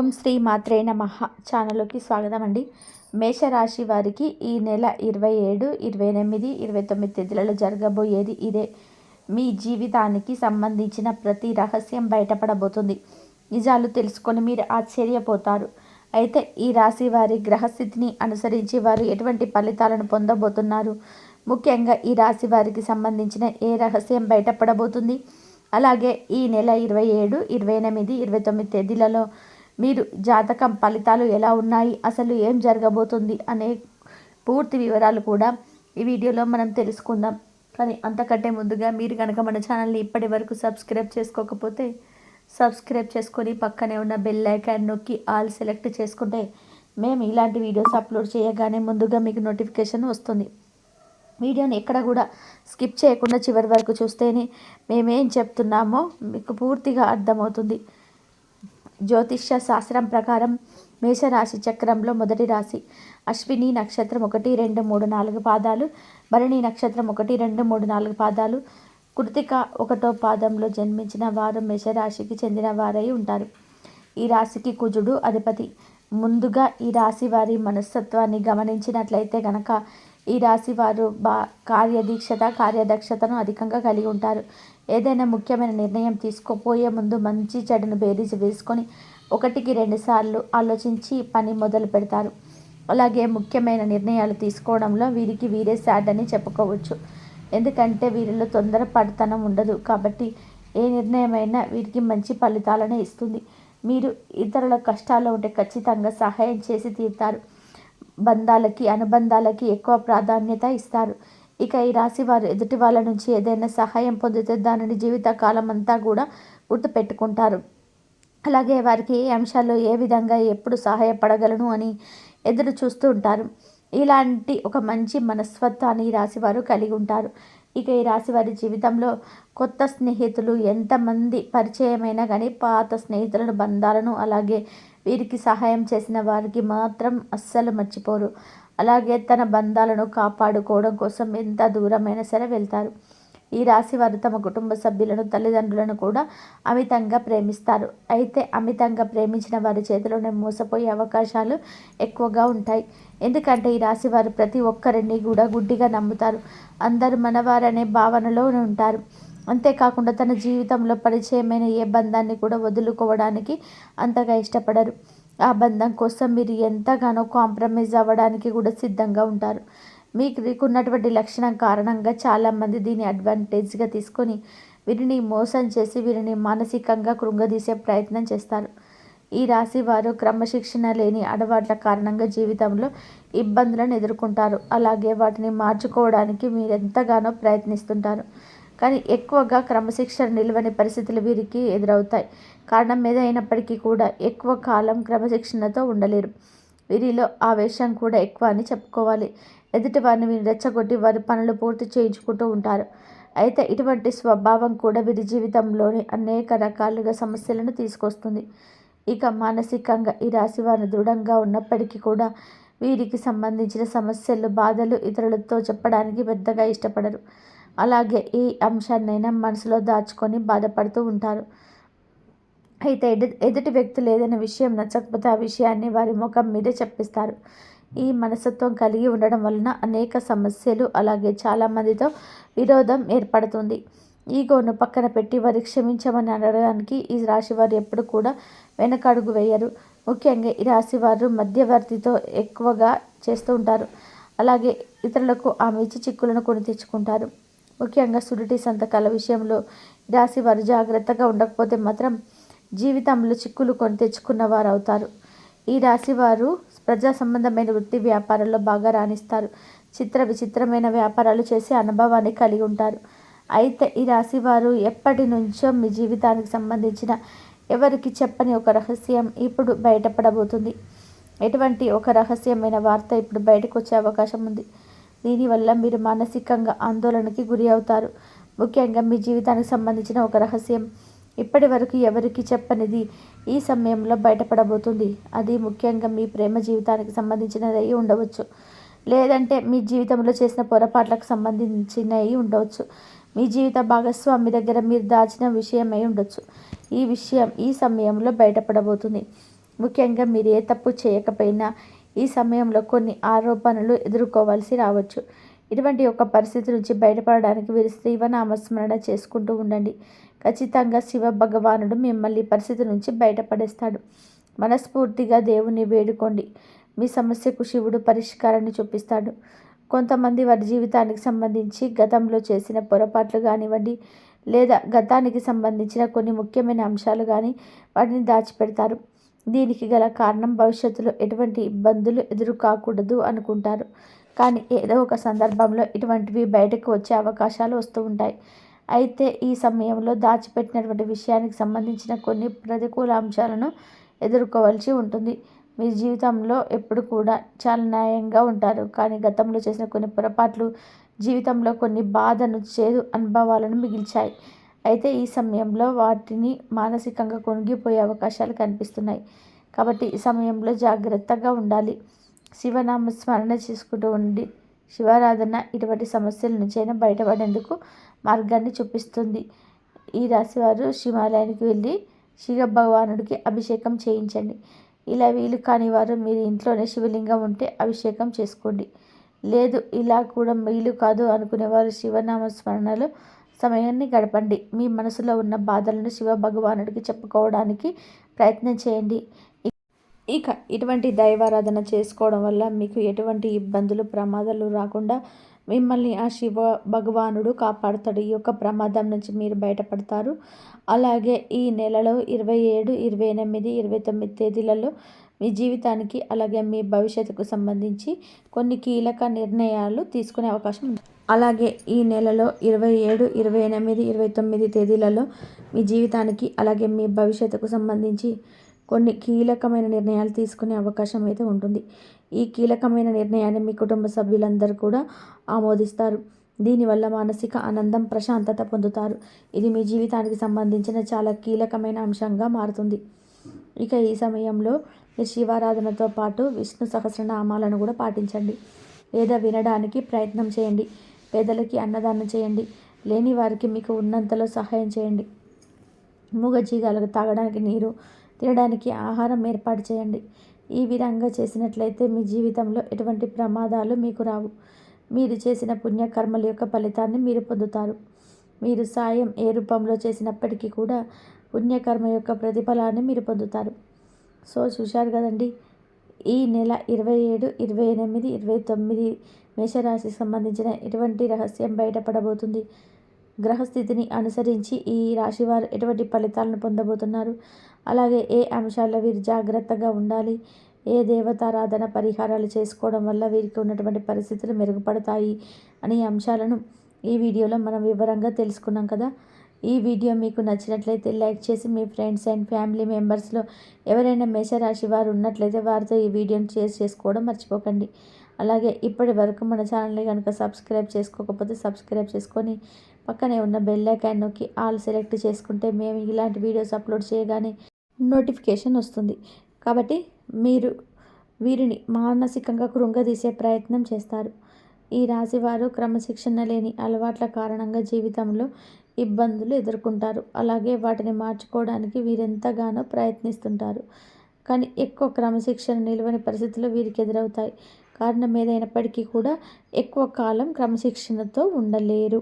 ఓం శ్రీ మాత్రే నమ ఛానల్లోకి స్వాగతం అండి మేషరాశి వారికి ఈ నెల ఇరవై ఏడు ఇరవై ఎనిమిది ఇరవై తొమ్మిది తేదీలలో జరగబోయేది ఇదే. మీ జీవితానికి సంబంధించిన ప్రతి రహస్యం బయటపడబోతుంది. నిజాలు తెలుసుకొని మీరు ఆశ్చర్యపోతారు. అయితే ఈ రాశి వారి గ్రహస్థితిని అనుసరించి వారు ఎటువంటి ఫలితాలను పొందబోతున్నారు? ముఖ్యంగా ఈ రాశి వారికి సంబంధించిన ఏ రహస్యం బయటపడబోతుంది? అలాగే ఈ నెల ఇరవై ఏడు ఇరవై ఎనిమిది ఇరవై తొమ్మిది తేదీలలో మీరు జాతకం ఫలితాలు ఎలా ఉన్నాయి అసలు ఏం జరగబోతుంది అనే పూర్తి వివరాలు కూడా ఈ వీడియోలో మనం తెలుసుకుందాం. కానీ అంతకంటే ముందుగా మీరు కనుక మన ఛానల్ని ఇప్పటి వరకు సబ్స్క్రైబ్ చేసుకోకపోతే సబ్స్క్రైబ్ చేసుకొని పక్కనే ఉన్న బెల్ ఐకాన్ నొక్కి ఆల్ సెలెక్ట్ చేసుకుంటే మేము ఇలాంటి వీడియోస్ అప్లోడ్ చేయగానే ముందుగా మీకు నోటిఫికేషన్ వస్తుంది. వీడియోని ఎక్కడ కూడా స్కిప్ చేయకుండా చివరి వరకు చూస్తేనే మేమేం చెప్తున్నామో మీకు పూర్తిగా అర్థమవుతుంది. జ్యోతిష్య శాస్త్రం ప్రకారం మేషరాశి చక్రంలో మొదటి రాశి. అశ్విని నక్షత్రం ఒకటి రెండు మూడు నాలుగు పాదాలు. భరణి నక్షత్రం ఒకటి రెండు మూడు నాలుగు పాదాలు. కృతిక ఒకటో పాదంలో జన్మించిన వారు మేషరాశికి చెందిన వారై ఉంటారు. ఈ రాశికి కుజుడు అధిపతి. ముందుగా ఈ రాశి వారి మనస్తత్వాన్ని గమనించినట్లయితే గనక ఈ రాశి వారు బా కార్యదీక్షత కార్యదక్షతను అధికంగా కలిగి ఉంటారు. ఏదైనా ముఖ్యమైన నిర్ణయం తీసుకోపోయే ముందు మంచి చెడును బేరీజు వేసుకొని ఒకటికి రెండు సార్లు ఆలోచించి పని మొదలు పెడతారు. అలాగే ముఖ్యమైన నిర్ణయాలు తీసుకోవడంలో వీరికి వీరే సాడ్ అని చెప్పుకోవచ్చు. ఎందుకంటే వీరిలో తొందరపడతనం ఉండదు కాబట్టి ఏ నిర్ణయమైనా వీరికి మంచి ఫలితాలనే ఇస్తుంది. మీరు ఇతరుల కష్టాల్లో ఉంటే ఖచ్చితంగా సహాయం చేసి తీరుతారు. బంధాలకి అనుబంధాలకి ఎక్కువ ప్రాధాన్యత ఇస్తారు. ఇక ఈ రాశి వారు ఎదుటి వాళ్ళ నుంచి ఏదైనా సహాయం పొందితే దానిని జీవితకాలం అంతా కూడా గుర్తుపెట్టుకుంటారు. అలాగే వారికి ఏ అంశాల్లో ఏ విధంగా ఎప్పుడు సహాయపడగలను అని ఎదురు చూస్తూ ఉంటారు. ఇలాంటి ఒక మంచి మనస్తత్వాన్ని ఈ రాశి వారు కలిగి ఉంటారు. ఇక ఈ రాశి వారి జీవితంలో కొత్త స్నేహితులు ఎంతమంది పరిచయమైనా కానీ పాత స్నేహితులను బంధాలను అలాగే వీరికి సహాయం చేసిన వారికి మాత్రం అస్సలు మర్చిపోరు. అలాగే తన బంధాలను కాపాడుకోవడం కోసం ఎంత దూరమైనా సరే వెళ్తారు. ఈ రాశి వారు తమ కుటుంబ సభ్యులను తల్లిదండ్రులను కూడా అమితంగా ప్రేమిస్తారు. అయితే అమితంగా ప్రేమించిన వారి చేతిలోనే మోసపోయే అవకాశాలు ఎక్కువగా ఉంటాయి. ఎందుకంటే ఈ రాశి వారు ప్రతి ఒక్కరిని కూడా గుడ్డిగా నమ్ముతారు. అందరూ మనవారనే భావనలో ఉంటారు. అంతేకాకుండా తన జీవితంలో పరిచయమైన ఏ బంధాన్ని కూడా వదులుకోవడానికి అంతగా ఇష్టపడరు. ఆ బంధం కోసం మీరు ఎంతగానో కాంప్రమైజ్ అవ్వడానికి కూడా సిద్ధంగా ఉంటారు. మీకు ఉన్నటువంటి లక్షణం కారణంగా చాలామంది దీన్ని అడ్వాంటేజ్గా తీసుకొని వీరిని మోసం చేసి వీరిని మానసికంగా కృంగదీసే ప్రయత్నం చేస్తారు. ఈ రాశి వారు క్రమశిక్షణ లేని అడవాట్ల కారణంగా జీవితంలో ఇబ్బందులను ఎదుర్కొంటారు. అలాగే వాటిని మార్చుకోవడానికి మీరు ఎంతగానో ప్రయత్నిస్తుంటారు. కానీ ఎక్కువగా క్రమశిక్షణ నిలవని పరిస్థితులు వీరికి ఎదురవుతాయి. కారణం ఏదైనప్పటికీ కూడా ఎక్కువ కాలం క్రమశిక్షణతో ఉండలేరు. వీరిలో ఆవేశం కూడా ఎక్కువ అని చెప్పుకోవాలి. ఎదుటి వారిని వీరిని రెచ్చగొట్టి వారి పనులు పూర్తి చేయించుకుంటూ ఉంటారు. అయితే ఇటువంటి స్వభావం కూడా వీరి జీవితంలోని అనేక రకాలుగా సమస్యలను తీసుకొస్తుంది. ఇక మానసికంగా ఈ రాశి వారు దృఢంగా ఉన్నప్పటికీ కూడా వీరికి సంబంధించిన సమస్యలు బాధలు ఇతరులతో చెప్పడానికి పెద్దగా ఇష్టపడరు. అలాగే ఈ అంశాన్నైనా మనసులో దాచుకొని బాధపడుతూ ఉంటారు. అయితే ఎదుటి వ్యక్తులు ఏదైనా విషయం నచ్చకపోతే ఆ విషయాన్ని వారి ముఖం మీదే చెప్పిస్తారు. ఈ మనస్తత్వం కలిగి ఉండడం వలన అనేక సమస్యలు అలాగే చాలామందితో విరోధం ఏర్పడుతుంది. ఈగోను పక్కన పెట్టి వారి క్షమించమని అనడానికి ఈ రాశి వారు ఎప్పుడు కూడా వెనకడుగు వేయరు. ముఖ్యంగా ఈ రాశి వారు మధ్యవర్తితో ఎక్కువగా చేస్తూ ఉంటారు. అలాగే ఇతరులకు ఆమె ఇచ్చి చిక్కులను కొని తెచ్చుకుంటారు. ముఖ్యంగా సుడిటి సంతకాల విషయంలో రాశి వారు జాగ్రత్తగా ఉండకపోతే మాత్రం జీవితంలో చిక్కులు కొని తెచ్చుకున్న వారు అవుతారు ఈ రాశి వారు ప్రజా సంబంధమైన వృత్తి వ్యాపారాల్లో బాగా రాణిస్తారు. చిత్ర విచిత్రమైన వ్యాపారాలు చేసే అనుభవాన్ని కలిగి ఉంటారు. అయితే ఈ రాశి వారు ఎప్పటి నుంచో మీ జీవితానికి సంబంధించిన ఎవరికి చెప్పని ఒక రహస్యం ఇప్పుడు బయటపడబోతుంది. ఎటువంటి ఒక రహస్యమైన వార్త ఇప్పుడు బయటకు వచ్చే అవకాశం ఉంది. దీనివల్ల మీరు మానసికంగా ఆందోళనకి గురి అవుతారు. ముఖ్యంగా మీ జీవితానికి సంబంధించిన ఒక రహస్యం. ఇప్పటి వరకు ఎవరికి చెప్పనిది ఈ సమయంలో బయటపడబోతుంది. అది ముఖ్యంగా మీ ప్రేమ జీవితానికి సంబంధించినది ఉండవచ్చు. లేదంటే మీ జీవితంలో చేసిన పొరపాట్లకు సంబంధించినవి ఉండవచ్చు. మీ జీవిత భాగస్వామి దగ్గర మీరు దాచిన విషయమై ఉండొచ్చు. ఈ విషయం ఈ సమయంలో బయటపడబోతుంది. ముఖ్యంగా మీరు ఏ తప్పు చేయకపోయినా ఈ సమయంలో కొన్ని ఆరోపణలు ఎదుర్కోవాల్సి రావచ్చు. ఇటువంటి ఒక పరిస్థితి నుంచి బయటపడడానికి వీరు శివనామస్మరణ చేసుకుంటూ ఉండండి. ఖచ్చితంగా శివ భగవానుడు మిమ్మల్ని పరిస్థితి నుంచి బయటపడేస్తాడు. మనస్ఫూర్తిగా దేవుని వేడుకోండి. మీ సమస్యకు శివుడు పరిష్కారాన్ని చూపిస్తాడు. కొంతమంది వారి జీవితానికి సంబంధించి గతంలో చేసిన పొరపాట్లు కానివ్వండి లేదా గతానికి సంబంధించిన కొన్ని ముఖ్యమైన అంశాలు కానీ వాటిని దాచిపెడతారు. దీనికి గల కారణం భవిష్యత్తులో ఎటువంటి ఇబ్బందులు ఎదురు కాకూడదు అనుకుంటారు. కానీ ఏదో ఒక సందర్భంలో ఇటువంటివి బయటకు వచ్చే అవకాశాలు వస్తూ ఉంటాయి. అయితే ఈ సమయంలో దాచిపెట్టినటువంటి విషయానికి సంబంధించిన కొన్ని ప్రతికూల అంశాలను ఎదుర్కోవాల్సి ఉంటుంది. మీ జీవితంలో ఎప్పుడు కూడా చాలా న్యాయంగా ఉంటారు. కానీ గతంలో చేసిన కొన్ని పొరపాట్లు జీవితంలో కొన్ని బాధను చేదు అనుభవాలను మిగిల్చాయి. అయితే ఈ సమయంలో వాటిని మానసికంగా కొనిగిపోయే అవకాశాలు కనిపిస్తున్నాయి. కాబట్టి ఈ సమయంలో జాగ్రత్తగా ఉండాలి. శివనామ స్మరణ చేసుకుంటూ ఉండి శివారాధన ఇటువంటి సమస్యల నుంచైనా బయటపడేందుకు మార్గాన్ని చూపిస్తుంది. ఈ రాశివారు శివాలయానికి వెళ్ళి శివ భగవానుడికి అభిషేకం చేయించండి. ఇలా వీలు కాని వారు మీరు ఇంట్లోనే శివలింగం ఉంటే అభిషేకం చేసుకోండి. లేదు ఇలా కూడా వీలు కాదు అనుకునేవారు శివనామ స్మరణలో సమయాన్ని గడపండి. మీ మనసులో ఉన్న బాధలను శివ భగవానుడికి చెప్పుకోవడానికి ప్రయత్నం చేయండి. ఇక ఇటువంటి దైవారాధన చేసుకోవడం వల్ల మీకు ఎటువంటి ఇబ్బందులు ప్రమాదాలు రాకుండా మిమ్మల్ని ఆ శివ భగవానుడు కాపాడుతాడు. ఈ యొక్క ప్రమాదం నుంచి మీరు బయటపడతారు. అలాగే ఈ నెలలో ఇరవై ఏడు ఇరవై ఎనిమిది ఇరవై తొమ్మిది తేదీలలో మీ జీవితానికి అలాగే మీ భవిష్యత్తుకు సంబంధించి కొన్ని కీలక నిర్ణయాలు తీసుకునే అవకాశం ఉంది. అలాగే ఈ నెలలో ఇరవై ఏడు ఇరవై ఎనిమిది ఇరవై తొమ్మిది తేదీలలో మీ జీవితానికి అలాగే మీ భవిష్యత్తుకు సంబంధించి కొన్ని కీలకమైన నిర్ణయాలు తీసుకునే అవకాశం అయితే ఉంటుంది. ఈ కీలకమైన నిర్ణయాన్ని మీ కుటుంబ సభ్యులందరూ కూడా ఆమోదిస్తారు. దీనివల్ల మానసిక ఆనందం ప్రశాంతత పొందుతారు. ఇది మీ జీవితానికి సంబంధించిన చాలా కీలకమైన అంశంగా మారుతుంది. ఇక ఈ సమయంలో శివారాధనతో పాటు విష్ణు సహస్రనామాలను కూడా పాటించండి. లేదా వినడానికి ప్రయత్నం చేయండి. పేదలకి అన్నదానం చేయండి. లేని వారికి మీకు ఉన్నంతలో సహాయం చేయండి. మూగజీగాలకు తాగడానికి నీరు తినడానికి ఆహారం ఏర్పాటు చేయండి. ఈ విధంగా చేసినట్లయితే మీ జీవితంలో ఎటువంటి ప్రమాదాలు మీకు రావు. మీరు చేసిన పుణ్యకర్మల యొక్క ఫలితాన్ని మీరు పొందుతారు. మీరు సాయం ఏ రూపంలో చేసినప్పటికీ కూడా పుణ్యకర్మ యొక్క ప్రతిఫలాన్ని మీరు పొందుతారు. సో చూశారు కదండి. ఈ నెల ఇరవై ఏడు ఇరవై ఎనిమిది ఇరవై తొమ్మిది మేషరాశికి సంబంధించిన ఎటువంటి రహస్యం బయటపడబోతుంది? గ్రహస్థితిని అనుసరించి ఈ రాశివారు ఎటువంటి ఫలితాలను పొందబోతున్నారు? అలాగే ఏ అంశాల్లో వీరు జాగ్రత్తగా ఉండాలి? ఏ దేవతారాధన పరిహారాలు చేసుకోవడం వల్ల వీరికి ఉన్నటువంటి పరిస్థితులు మెరుగుపడతాయి అనే అంశాలను ఈ వీడియోలో మనం వివరంగా తెలుసుకున్నాం కదా. ఈ వీడియో మీకు నచ్చినట్లయితే లైక్ చేసి మీ ఫ్రెండ్స్ అండ్ ఫ్యామిలీ మెంబర్స్లో ఎవరైనా మేషరాశి వారు ఉన్నట్లయితే వారితో ఈ వీడియోని షేర్ చేసుకోవడం మర్చిపోకండి. అలాగే ఇప్పటి వరకు మన ఛానల్ని కనుక సబ్స్క్రైబ్ చేసుకోకపోతే సబ్స్క్రైబ్ చేసుకొని పక్కనే ఉన్న బెల్ ఐకాన్ నొక్కి ఆల్ సెలెక్ట్ చేసుకుంటే మేము ఇలాంటి వీడియోస్ అప్లోడ్ చేయగానే నోటిఫికేషన్ వస్తుంది. కాబట్టి మీరు వీరిని మానసికంగా కృంగదీసే ప్రయత్నం చేస్తారు. ఈ రాశివారు క్రమశిక్షణ లేని అలవాట్ల కారణంగా జీవితంలో ఇబ్బందులు ఎదుర్కొంటారు. అలాగే వాటిని మార్చుకోవడానికి వీరెంతగానో ప్రయత్నిస్తుంటారు. కానీ ఎక్కువ క్రమశిక్షణ నిలవని పరిస్థితులు వీరికి ఎదురవుతాయి. కారణం ఏదైనప్పటికీ కూడా ఎక్కువ కాలం క్రమశిక్షణతో ఉండలేరు.